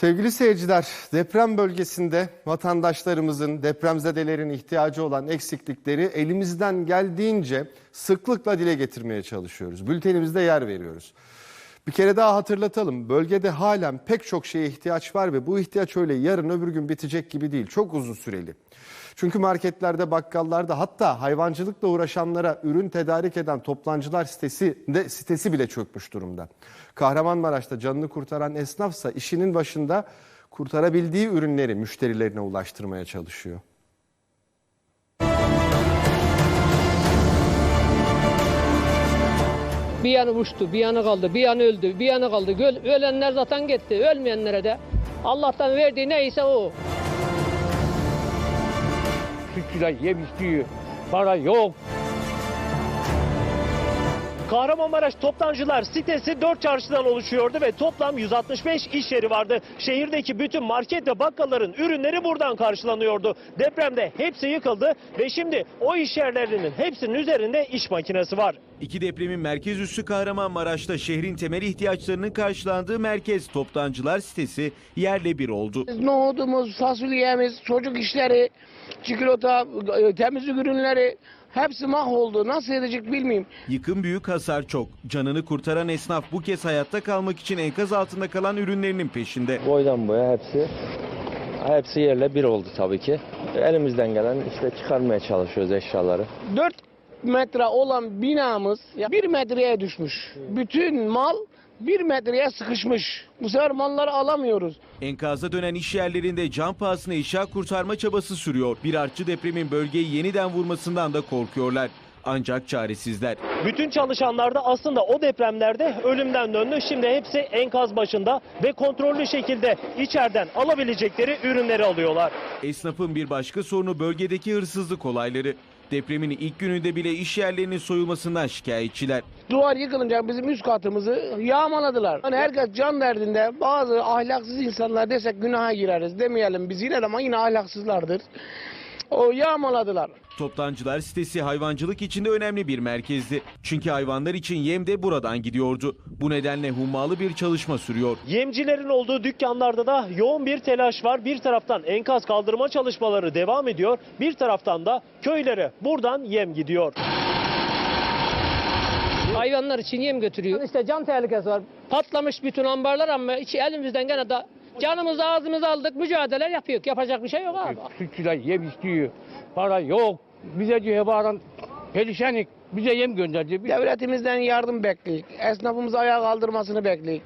Sevgili seyirciler, deprem bölgesinde vatandaşlarımızın, depremzedelerin ihtiyacı olan eksiklikleri elimizden geldiğince sıklıkla dile getirmeye çalışıyoruz. Bültenimizde yer veriyoruz. Bir kere daha hatırlatalım. Bölgede halen pek çok şeye ihtiyaç var ve bu ihtiyaç öyle yarın öbür gün bitecek gibi değil. Çok uzun süreli. Çünkü marketlerde, bakkallarda hatta hayvancılıkla uğraşanlara ürün tedarik eden toplancılar sitesi de sitesi bile çökmüş durumda. Kahramanmaraş'ta canını kurtaran esnafsa işinin başında kurtarabildiği ürünleri müşterilerine ulaştırmaya çalışıyor. Bir yanı uçtu, bir yanı kaldı, bir yanı öldü, bir yanı kaldı. Göl- ölenler zaten gitti, ölmeyenlere de Allah'tan verdiği neyse o. Çiftçiler yem istiyor. Para yok. Kahramanmaraş Toptancılar sitesi 4 çarşıdan oluşuyordu ve toplam 165 iş yeri vardı. Şehirdeki bütün market ve bakkalların ürünleri buradan karşılanıyordu. Depremde hepsi yıkıldı ve şimdi o iş yerlerinin hepsinin üzerinde iş makinesi var. İki depremin merkez üssü Kahramanmaraş'ta şehrin temel ihtiyaçlarının karşılandığı merkez toptancılar sitesi yerle bir oldu. Nohudumuz, fasulyemiz, çocuk işleri, çikolata, e, temizlik ürünleri hepsi mahvoldu. Nasıl edecek bilmiyorum. Yıkım büyük hasar çok. Canını kurtaran esnaf bu kez hayatta kalmak için enkaz altında kalan ürünlerinin peşinde. boydan boya hepsi hepsi yerle bir oldu tabii ki. Elimizden gelen işte çıkarmaya çalışıyoruz eşyaları. 4 metre olan binamız 1 metreye düşmüş. Bütün mal 1 metreye sıkışmış. Bu sefer malları alamıyoruz. Enkazda dönen iş yerlerinde can pahasına eşya kurtarma çabası sürüyor. Bir artçı depremin bölgeyi yeniden vurmasından da korkuyorlar. Ancak çaresizler. Bütün çalışanlar da aslında o depremlerde ölümden döndü. Şimdi hepsi enkaz başında ve kontrollü şekilde içeriden alabilecekleri ürünleri alıyorlar. Esnafın bir başka sorunu bölgedeki hırsızlık olayları. Depremin ilk gününde bile iş yerlerinin soyulmasından şikayetçiler. Duvar yıkılınca bizim üst katımızı yağmaladılar. Hani herkes can derdinde bazı ahlaksız insanlar desek günaha gireriz demeyelim biz yine ama yine ahlaksızlardır. O yağmaladılar. Toptancılar sitesi hayvancılık için de önemli bir merkezdi. Çünkü hayvanlar için yem de buradan gidiyordu. Bu nedenle hummalı bir çalışma sürüyor. Yemcilerin olduğu dükkanlarda da yoğun bir telaş var. Bir taraftan enkaz kaldırma çalışmaları devam ediyor. Bir taraftan da köylere buradan yem gidiyor. Hayvanlar için yem götürüyor. İşte can tehlikesi var. Patlamış bütün ambarlar ama içi elimizden gene de canımızı ağzımızı aldık, mücadele yapıyoruz. Yapacak bir şey yok abi. Çiftçiler yem istiyor. Para yok. Bize diyor varan perişanik. Bize yem gönderdi. Devletimizden yardım bekliyoruz. Esnafımızı ayağa kaldırmasını bekliyoruz.